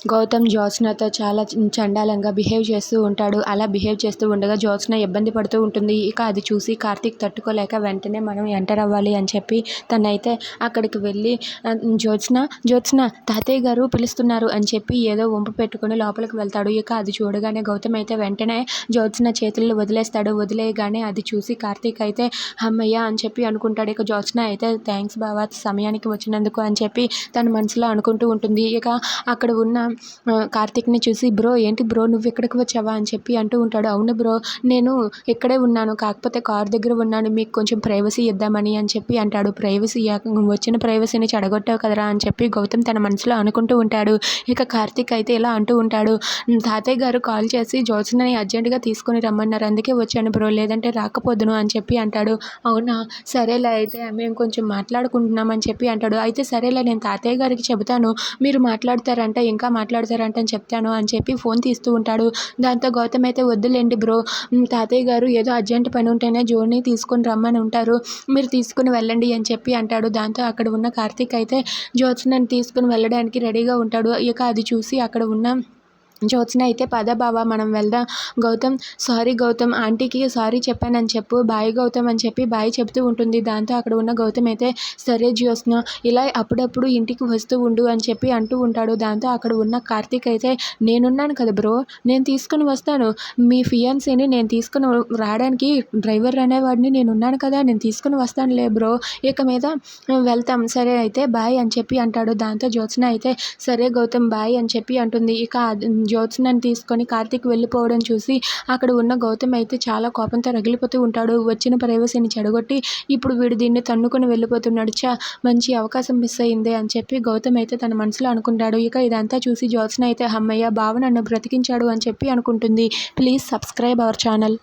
గౌతమ్ జ్యోత్స్నతో చాలా చండాలంగా బిహేవ్ చేస్తూ ఉంటాడు. అలా బిహేవ్ చేస్తూ ఉండగా జ్యోత్స్న ఇబ్బంది పడుతూ ఉంటుంది. ఇక అది చూసి కార్తీక్ తట్టుకోలేక వెంటనే మనం ఎంటర్ అవ్వాలి అని చెప్పి తనైతే అక్కడికి వెళ్ళి జ్యోత్స్న జ్యోత్స్న తాతయ్య గారు పిలుస్తున్నారు అని చెప్పి ఏదో వంపు పెట్టుకుని లోపలికి వెళ్తాడు. ఇక అది చూడగానే గౌతమ్ అయితే వెంటనే జ్యోత్స్న చేతుల్లో వదిలేస్తాడు. వదిలేయగానే అది చూసి కార్తీక్ అయితే అమ్మయ్య అని చెప్పి అనుకుంటాడు. ఇక జ్యోత్స్న అయితే థ్యాంక్స్ బావా సమయానికి వచ్చినందుకు అని చెప్పి తన మనసులో అనుకుంటూ ఉంటుంది. ఇక అక్కడ ఉన్న కార్తీక్ని చూసి బ్రో ఏంటి బ్రో నువ్వు ఇక్కడికి వచ్చావా? అని చెప్పి అంటూ ఉంటాడు. అవును బ్రో నేను ఇక్కడే ఉన్నాను. కాకపోతే కార్ దగ్గర ఉన్నాను. మీకు కొంచెం ప్రైవసీ ఇద్దామని అని చెప్పి అంటాడు. ప్రైవసీ వచ్చిన ప్రైవసీని చెడగొట్టావు కదరా? అని చెప్పి గౌతమ్ తన మనసులో అనుకుంటూ ఉంటాడు. ఇక కార్తీక్ అయితే ఇలా అంటూ ఉంటాడు. తాతయ్య గారు కాల్ చేసి జ్యోత్స్నని అర్జెంటుగా తీసుకొని రమ్మన్నారు. అందుకే వచ్చాను బ్రో. లేదంటే రాకపోదును అని చెప్పి అంటాడు. అవునా? సరేలే అయితే మేము కొంచెం మాట్లాడుకుంటున్నామని చెప్పి అంటాడు. అయితే సరేలే నేను తాతయ్య గారికి చెబుతాను. మీరు మాట్లాడతారంట. ఇంకా మాట్లాడతారంట అని చెప్తాను అని చెప్పి ఫోన్ తీస్తూ ఉంటాడు. దాంతో గౌతమ్ అయితే వద్దులేండి బ్రో తాతయ్య గారు ఏదో అర్జెంట్ పని ఉంటేనే జోని తీసుకొని రమ్మని ఉంటారు. మీరు తీసుకుని వెళ్ళండి అని చెప్పి అంటాడు. దాంతో అక్కడ ఉన్న కార్తీక్ అయితే జ్యోత్స్నని తీసుకుని వెళ్ళడానికి రెడీగా ఉంటాడు. ఇక అది చూసి అక్కడ ఉన్న జ్యోత్స్న అయితే పద బావ మనం వెళ్దాం. గౌతమ్ సారీ గౌతమ్ ఆంటీకి సారీ చెప్పానని చెప్పు. బాయ్ గౌతమ్ అని చెప్పి బాయ్ చెప్తూ ఉంటుంది. దాంతో అక్కడ ఉన్న గౌతమ్ అయితే సరే జ్యోత్స్న ఇలా అప్పుడప్పుడు ఇంటికి వస్తూ ఉండు అని చెప్పి అంటూ ఉంటాడు. దాంతో అక్కడ ఉన్న కార్తీక్ అయితే నేనున్నాను కదా బ్రో నేను తీసుకుని వస్తాను. మీ ఫియాన్సీని నేను తీసుకుని రావడానికి డ్రైవర్ అనేవాడిని నేను ఉన్నాను కదా నేను తీసుకుని వస్తానులే బ్రో. ఇక మీద వెళ్తాం. సరే అయితే బాయ్ అని చెప్పి అంటాడు. దాంతో జ్యోత్స్న అయితే సరే గౌతమ్ బాయ్ అని చెప్పి అంటుంది. ఇక జ్యోత్స్నని తీసుకొని కార్తీక్ వెళ్ళిపోవడం చూసి అక్కడ ఉన్న గౌతమ్ అయితే చాలా కోపంతో రగిలిపోతూ ఉంటాడు. వచ్చిన ప్రైవసీని చెడగొట్టి ఇప్పుడు వీడు దీన్ని తన్నుకొని వెళ్ళిపోతున్నాడు. చా మంచి అవకాశం మిస్ అయిందే అని చెప్పి గౌతమ్ అయితే తన మనసులో అనుకుంటాడు. ఇక ఇదంతా చూసి జ్యోత్స్న అయితే అమ్మయ్య బావ నన్ను బ్రతికించాడు అని చెప్పి అనుకుంటుంది. Please subscribe our channel.